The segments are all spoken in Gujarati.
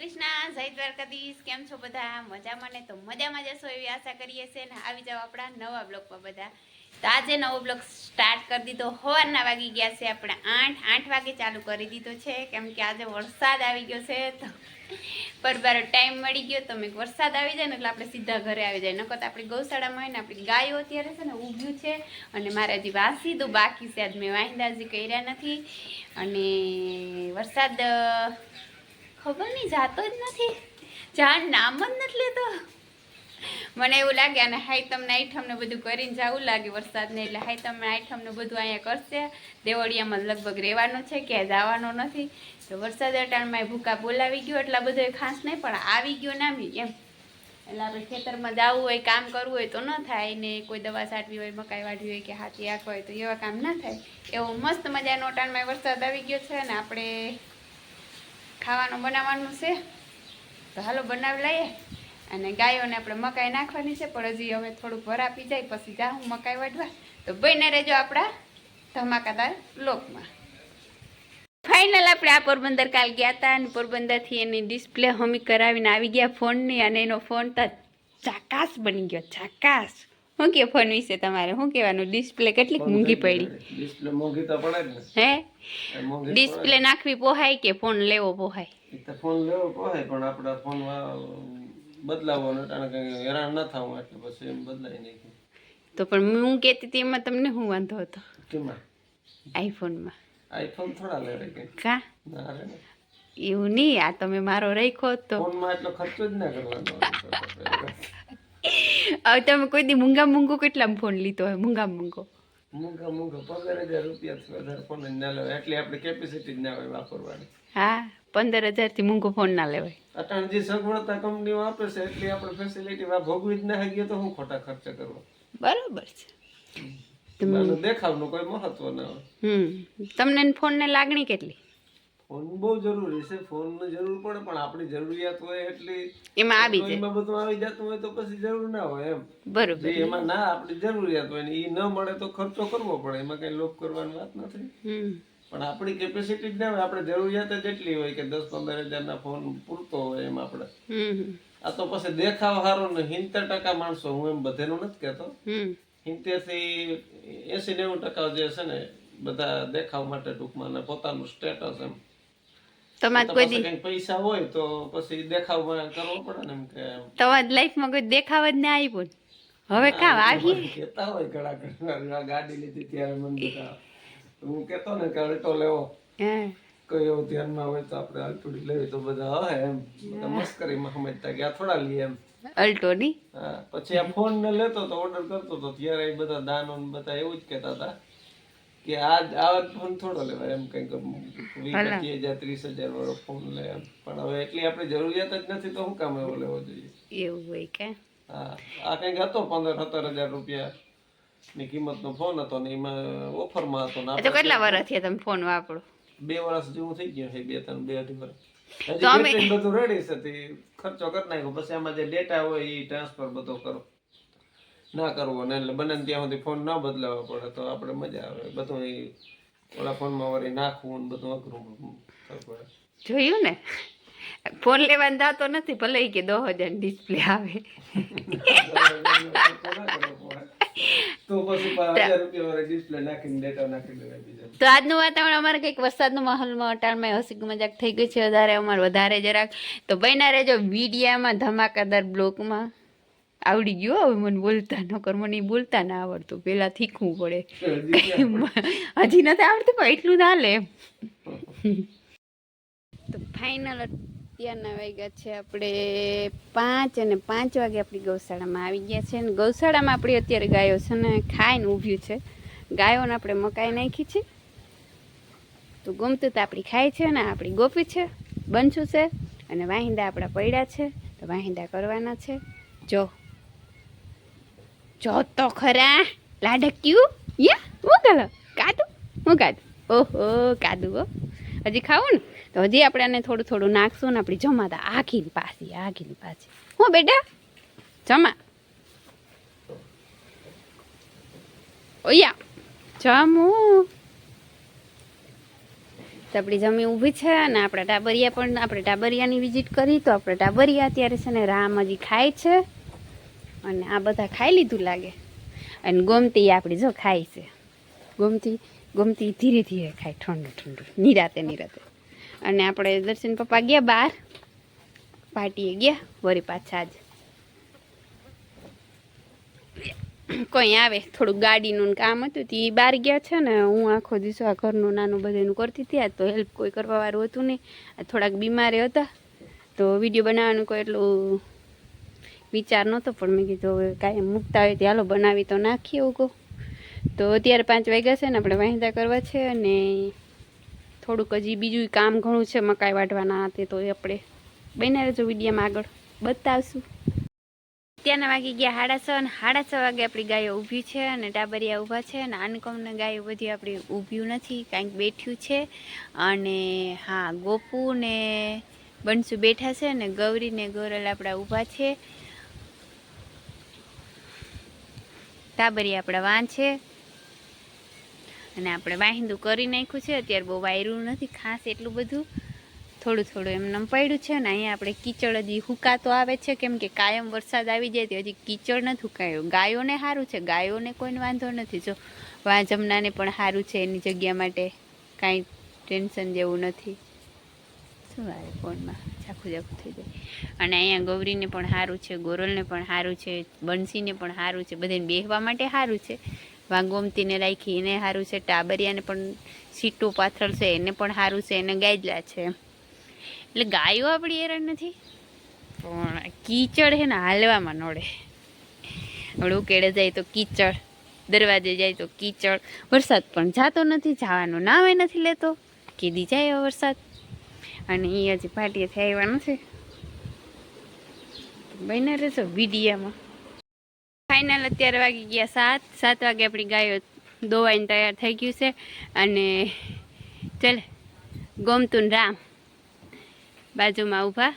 કૃષ્ણ, જય દ્વારકાધીશ, કેમ છો બધા? મજામાં ને? તો મજામાં જશો એવી આશા કરીએ છીએ ને આવી જાઓ આપણા નવા બ્લોગમાં બધા. તો આજે નવો બ્લોગ સ્ટાર્ટ કરી દીધો. સવારના વાગી ગયા છે આપણે આઠ. આઠ વાગે ચાલુ કરી દીધો છે. કેમ કે આજે વરસાદ આવી ગયો છે તો બરાબર ટાઈમ મળી ગયો. તો મેં વરસાદ આવી જાય ને એટલે આપણે સીધા ઘરે આવી જાય. નકર આપણી ગૌશાળામાં હોય ને આપણી ગાયો અત્યારે છે ને ઊભ્યું છે અને મારે હજી વાસી તો બાકી છે. આજ મેં વાહિંદા હજી કર્યા નથી. અને વરસાદ ખબર નહીં જાતો જ નથી. જાણ નામ જ નથી લેતો. મને એવું લાગે અને હાઈ તમને આઈઠમને બધું કરીને જવું લાગે વરસાદને એટલે હાઈ હાઈતમને આઈઠમને બધું અહીંયા કરશે. દેવળિયામાં લગભગ રહેવાનું છે કે જવાનો નથી. તો વરસાદ અટાણમાં ભૂકા બોલાવી ગયો એટલા બધો ખાસ નહીં, પણ આવી ગયો નામી એમ. એટલે આપણે ખેતરમાં જવું હોય, કામ કરવું હોય તો ન થાય ને કોઈ દવા છાંટવી હોય, મકાઈ વાઢવી હોય કે હાથી આખો હોય તો એવા કામ ના થાય. એવો મસ્ત મજાનો અટાણમાં વરસાદ આવી ગયો છે ને આપણે ખાવાનું બનાવવાનું છે. તો હાલો બનાવી લઈએ. અને ગાયોને આપણે મકાઈ નાખવાની છે, પણ હજી હવે થોડુંક ભર આપી જાય, પછી જાઉં મકાઈ વાઢવા. તો બહીને રહેજો આપણા ધમાકાદાર લોકમાં. ફાઇનલ આપણે આ પોરબંદર કાલ ગયા હતા અને પોરબંદરથી એની ડિસ્પ્લે હમી કરાવીને આવી ગયા ફોનની, અને એનો ફોન તો ચાકાસ બની ગયો, ચાકાસ. શું કે ફોન વિશે તમારે? શું કહેવાનું ડિસ્પ્લે કેટલીક મોંઘી પડી. ડિસ્પ્લે મોંઘી તો પડે ને. હે? ડિસ્પ્લે નાખવી પોહાય કે ફોન લેવો પોહાય? તો ફોન લેવો પોહાય પણ આપણા ફોન બદલાવવાનો કારણ કે હેરાન ન થવું એટલે પછી એમ બદલાઈ નાખ્યું. તો પણ હું કહેતી હતી એમાં તમને શું વાંધો હતો? કેમાં? આઈફોનમાં આઈફોન થોડા લેવાય કે? કા? ના રે એવું નહીં આ તમે મારો રાખ્યો તો. ફોનમાં એટલો ખર્ચો જ ના કરવાનો તમે કોઈ દી મૂંગા મૂંગો કેટલામાં ફોન લીધો હોય? મૂંગા મૂંગો. મૂંઘા મૂંગો પંદર હજાર રૂપિયા વધારે ફોન ના લેવાય. એટલી આપણે કેપેસિટી જ ના હોય વાપરવાની. હા પંદર હજારથી મૂંગો ફોન ના લેવાય. અટાણ જે સગવડતા કંપનીઓ આપે છે એટલી આપણે ફેસિલિટી ભોગવી જ ના શકીએ તો હું ખોટા ખર્ચા કરવા બરાબર છે. દેખાવનું કોઈ મહત્વ ના હોય. હમ તમને ફોનને લાગણી કેટલી? ફોન બહુ જરૂરી છે ફોનની જરૂર પડે પણ આપણી જરૂરિયાત હોય એટલી એમાં આવી જાય. એમાં બધું આવી જતું હોય તો પછી જરૂર ના હોય એમ. બરોબર. એમાં ના આપણી જરૂરિયાત હોય ને એ ન મળે તો ખર્ચો કરવો પડે એમાં કઈ લોભ કરવાની વાત નથી. પણ આપણી કેપેસિટી જ ના હોય આપણે જરૂરિયાત જ એટલી હોય કે દસ પંદર હજારના ફોન પૂરતો હોય એમ આપણે. આ તો પછી દેખાવ સારો ને સિત્તેર ટકા માણસો હું એમ બધેનું નથી કહેતો. હમ. સિત્તેરથી એસી નેવું ટકા જે છે ને બધા દેખાવ માટે ટૂંકમાં ને પોતાનું સ્ટેટસ એમ. તમારે કોઈ દી પૈસા હોય તો પછી દેખાવ કરવો પડે ને એમ કે તમારી લાઈફમાં કોઈ દેખાવ જ ના આવ્યો હવે કા આવી કેતા હોય ઘણા ઘણા ગાડી લીધી ત્યારે મને હું કેતો ને કે અલ્ટો લેવો. કોઈ એવું ધ્યાનમાં હોય તો આપણે અલ્ટોડી લેવી. તો બધા હવે એમ. મસ્કરીમાં સમજતા કે આ થોડા લઈએ એમ. અલ્ટો ની પછી આ ફોન ને લેતો તો ઓર્ડર કરતો તો ત્યારે એ બધા દાનો બધા એવું જ કહેતા હતા. કે આ આ ફોન થોડો લેવાય એમ કંઈક વીસ હજાર ત્રીસ હજાર વાળો ફોન લે પણ હવે એટલી આપણી જરૂરિયાત જ નથી તો શું કામ એવો લેવો જોઈએ? એવું હોય કે? હા. આ કંઈક હતો પંદર સત્તર હજાર રૂપિયા ની કિંમતનો ફોન હતો ને એમાં ઓફરમાં હતો ને તો કેટલા વર્ષ થયા તમે ફોન વાપરો? બે વર્ષ જેવું થઈ ગયું છે બે ત્રણ બે અઢી વર્ષ. હજી બધું રેડી છે ખર્ચો કરી નાખ્યો. પછી આમાં જે ડેટા હોય એ ટ્રાન્સફર બધો કરો. ના કરવો ને એટલે બને ત્યાં સુધી ફોન ના બદલાવવો પડે તો આપણે મજા આવે. બધું એ ઓલા ફોનમાં વળી નાખવું ને બધું અઘરું પડે. જોયું ને? ફોન લેવાનું થતો નથી ભલે કે દો હજાર ડિસ્પ્લે આવે. તો આજનું વાતાવરણ અમારે કંઈક વરસાદનો માહોલમાં અટાણમાં હસી મજાક થઈ ગઈ છે. વધારે અમારે વધારે જરાક. તો બન્યા રહેજો વિડીયામાં ધમાકાદાર બ્લોકમાં આવડી ગયો હવે મને બોલતા નકર મને બોલતા ના આવડતું. પહેલાં શીખવું પડે. હજી હજી નથી આવડતું પણ એટલું ના લે એમ તો ફાઇનલ અત્યારના વાગ્યા છે આપણે પાંચ અને પાંચ વાગે આપણી ગૌશાળામાં આવી ગયા છે. અને ગૌશાળામાં આપણી અત્યારે ગાયો છે ને ખાઈને ઊભ્યું છે. ગાયોને આપણે મકાઈ નાખી છે. તો ગમતું તો આપણી ખાય છે ને આપણી ગોપી છે બનશું છે અને વાહિંદા આપણા પડ્યા છે. તો વાહિંદા કરવાના છે. જો. જો તો ખરા. લાડક્યું? યા, હું કાલો કાદું? હું કાદું? ઓહો, કાદું હો. હજી ખાવું ને? તો હજી આપણે આને થોડું થોડું નાખશું ને આપણી જમાતા આખીની પાછી આખીની પાછી. હું બેટા? જમા. ઓયા, જમું. તો આપણી જમી ઊભી છે અને આપણે ટાબરિયા પણ, આપણે ટાબરિયાની વિઝિટ કરી, તો આપણે ટાબરિયા અત્યારે છે ને રામ હજી ખાય છે. અને આ બધા ખાઈ લીધું લાગે. અને ગોમતી આપણી જો ખાય છે. ગોમતી ગોમતી ધીરે ધીરે ખાય, ઠંડુ ઠંડુ, નિરાતે નિરાતે. અને આપણે દર્શન પપ્પા ગયા બહાર. પાર્ટીએ ગયા વરી પાછા જ કોઈ આવે થોડુંક ગાડીનું કામ હતું, તે બહાર ગયા છે ને, હું આખો દિવસ આ ઘરનું, નાનું બધાનું કરતી હતી. તો હેલ્પ કોઈ કરવા વાળું હતું નહીં. થોડાક બીમારે હતા. તો વીડિયો બનાવવાનું કોઈ એટલું વિચાર નહોતો, પણ મેં કીધું હવે કાંઈ મૂકતા હોય ત્યાં બનાવી તો નાખીએ ઉગો. તો અત્યારે પાંચ વાગ્યા છે ને, આપણે વાંધા કરવા છે અને થોડુંક હજી બીજું કામ ઘણું છે મકાઈ વાઢવાના, તે તો આપણે બને રહેજો વિડીયામાં આગળ. બતાવશું. ત્યાંના વાગી ગયા સાડા છ અને સાડા છ વાગે આપણી ગાયો ઊભી છે અને ટાબરિયા ઊભા છે અને આનકમને ગાયો બધી આપણી ઊભ્યું નથી, કાંઈક બેઠ્યું છે. અને હા, ગોપુ ને બંસુ બેઠા છે ને ગૌરી ને ગોરલ આપણા ઊભા છે. ટાબરિયા આપણા વાં છે. અને આપણે વાહિંદુ કરી નાખ્યું છે. અત્યારે બહુ વાયરું નથી, ખાસ એટલું બધું. થોડું થોડું એમ નમ પડ્યું છે ને અહીંયા આપણે કીચડ હજી હુકાતો આવે છે. કેમ કે કાયમ વરસાદ આવી જાય તો હજી કીચડ નથી હુકાયો. ગાયોને સારું છે, ગાયોને કોઈને વાંધો નથી. જો વાંજમનાને પણ સારું છે એની જગ્યા માટે કાંઈ ટેન્શન જેવું નથી. શું આવે ફોનમાં ઝાખું ઝાખું થઈ જાય. અને અહીંયા ગૌરીને પણ સારું છે, ગોરલને પણ સારું છે, બંસીને પણ સારું છે, બધાને બેહવા માટે સારું છે. વાંગોમતીને રાખી એને સારું છે, ટાબરિયાને પણ સીટું પાથરલ છે, એને પણ સારું છે, એને ગાયલા છે. એટલે ગાયો આપણી હેરાન નથી? પણ કીચડ છે ને હાલવામાં નડે. હવે ઉકેડે જાય તો કીચડ, દરવાજે જાય તો કીચડ. વરસાદ પણ જાતો નથી, જવાનું નામે નથી લેતો. કીધી જાય વરસાદ. અને એ હજી ભાટીએથી આવ્યા નથી. બન્યા રહેશો વિડીયામાં. ફાઇનલ અત્યારે વાગી ગયા સાત. સાત વાગે આપણી ગાયો દોવાઈને તૈયાર થઈ ગયું છે. અને ચાલ, ગોમતું રામ. બાજુમાં ઊભા.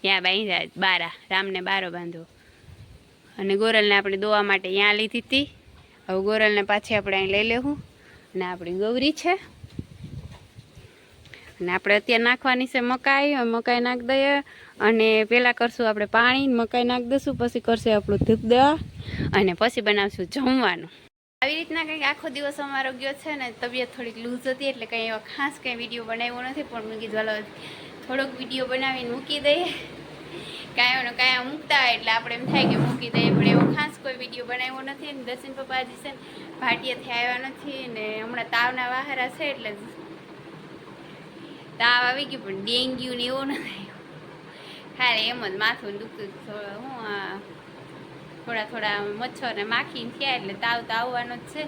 ત્યાં બાંધ્યા બારા. રામને બારો બાંધવો. અને ગોરલને આપણે દોવા માટે ત્યાં લીધી હતી હવે ગોરલને પાછી આપણે અહીં લઈ લેવું. અને આપણી ગૌરી છે. અને આપણે અત્યારે નાખવાની છે મકાઈ મકાઈ નાખી દઈએ. અને પહેલાં કરશું આપણે પાણી મકાઈ નાખી દઈશું, પછી કરશે આપણું ધૂપ દવા. અને પછી બનાવશું જમવાનું. આવી રીતના કંઈક આખો દિવસ અમારો ગયો છે ને, તબિયત થોડીક લૂઝ હતી, એટલે કંઈ એવા ખાસ કંઈ વીડિયો બનાવ્યો નથી, પણ મેં કીધું થોડોક વીડિયો બનાવીને મૂકી દઈએ. કાંઈ કાંઈ મૂકતા એટલે આપણે એમ થાય કે મૂકી દઈએ, પણ એવો ખાસ કોઈ વીડિયો બનાવ્યો નથી. ને દર્શન પપ્પાજી છે ને, ભાટિયાથી આવ્યા નથી, ને હમણાં તાવના વહારા છે, એટલે તાવ આવી ગયું, પણ ડેન્ગ્યુ ને એવું નથી ખાલી એમ જ માથું દુખતું થોડું, હું થોડા થોડા મચ્છર ને માખી થયા એટલે તાવ તો આવવાનો જ છે.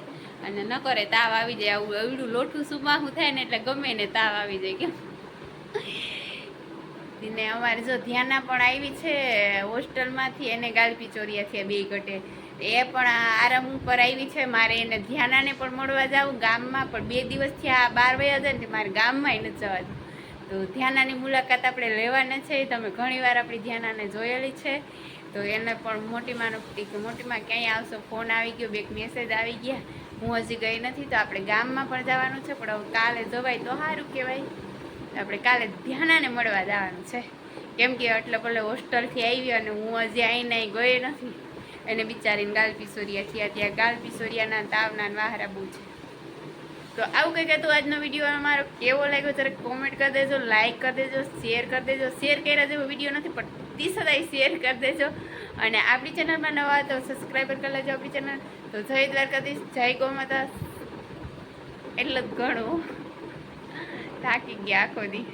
અને ન કરે તાવ આવી જાય, આવું અવડું લોઠું સુમાહું થાય ને એટલે ગમે ને તાવ આવી જાય કેમ. ને અમારે જો ધ્યાના પણ આવી છે, હોસ્ટેલમાંથી એને ગાલપી ગાલપીચોરિયાથી બે ઘટે. એ પણ આરામ ઉપર આવી છે, મારે એને ધ્યાનાને પણ મળવા જાવું ગામમાં, પણ બે દિવસથી આ બાર વયા જાય ને મારે ગામમાં નથી જવાતું તો ધ્યાનાની મુલાકાત આપણે લેવાના છે. તમે ઘણીવાર આપણી ધ્યાનાને જોયેલી છે. તો એને પણ મોટીમાનો મોટીમાં ક્યાંય આવશો ફોન આવી ગયો, બેક મેસેજ આવી ગયા. હું હજી ગઈ નથી તો આપણે ગામમાં પણ જવાનું છે, પણ હવે કાલે જવાય તો સારું કહેવાય. આપણે કાલે ધ્યાનાને મળવા જવાનું છે. કેમ કે એટલે ભલે હોસ્ટેલથી આવી અને હું હજી આઈને અહીં ગઈ નથી. એને બિચારીને ગાલ પિસોરિયા થયા, ત્યાં ગાલ પિસોરિયાના તાવના વાહરા બહુ છે. તો આવું કંઈક હતું આજનો વીડિયો અમારો કેવો લાગ્યો જરાક કોમેન્ટ કરી દેજો લાઈક કરી દેજો શેર કરી દેજો. શેર કર્યા જેવો વીડિયો નથી, પણ તી સદાય શેર કરી દેજો. અને આપણી ચેનલમાં નવા તો સબસ્ક્રાઈબર કરી લેજો આપણી ચેનલ તો જય દ્વારકાધીશ, જય ગૌમાતા એટલે જ ઘણું થાકી ગયા આખો દી.